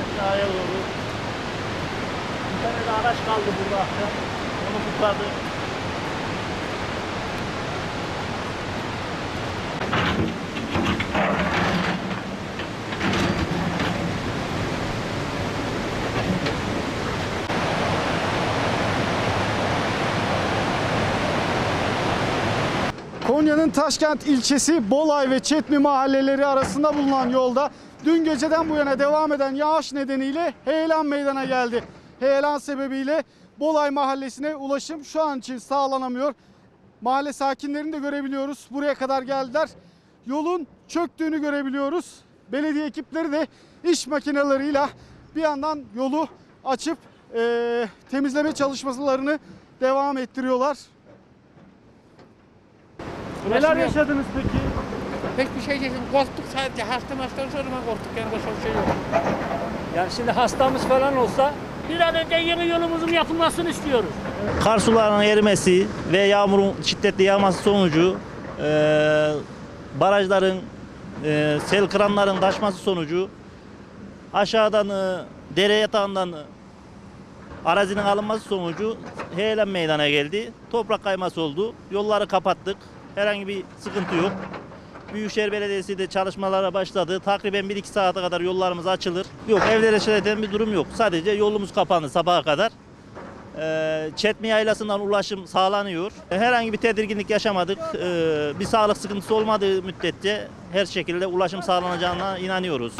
aşağıya doğru. Bir tane de araç kaldı burada akşam. Onu kurtardı. Konya'nın Taşkent ilçesi Bolay ve Çetmi mahalleleri arasında bulunan yolda dün geceden bu yana devam eden yağış nedeniyle heyelan meydana geldi. Heyelan sebebiyle Bolay mahallesine ulaşım şu an için sağlanamıyor. Mahalle sakinlerini de görebiliyoruz. Buraya kadar geldiler. Yolun çöktüğünü görebiliyoruz. Belediye ekipleri de iş makineleriyle bir yandan yolu açıp eee, temizleme çalışmalarını devam ettiriyorlar. Neler yaşadınız peki? Hiçbir şey değil. Korktuk sadece. Hasta hasta sorma korktuk. Yani başka bir şey yok. Yani şimdi hastamız falan olsa bir an önce yeni yolumuzun yapılmasını istiyoruz. Kar sularının erimesi ve yağmurun şiddetli yağması sonucu e, barajların, e, sel kıranların taşması sonucu aşağıdan e, dere yatağından e, arazinin alınması sonucu heyelan meydana geldi. Toprak kayması oldu. Yolları kapattık. Herhangi bir sıkıntı yok. Büyükşehir Belediyesi de çalışmalara başladı. Takriben 1-2 saate kadar yollarımız açılır. Yok evlere bir durum yok. Sadece yolumuz kapandı sabaha kadar. Ee, Çetmi Yaylası'ndan ulaşım sağlanıyor. Herhangi bir tedirginlik yaşamadık. Ee, Bir sağlık sıkıntısı olmadığı müddetçe her şekilde ulaşım sağlanacağına inanıyoruz.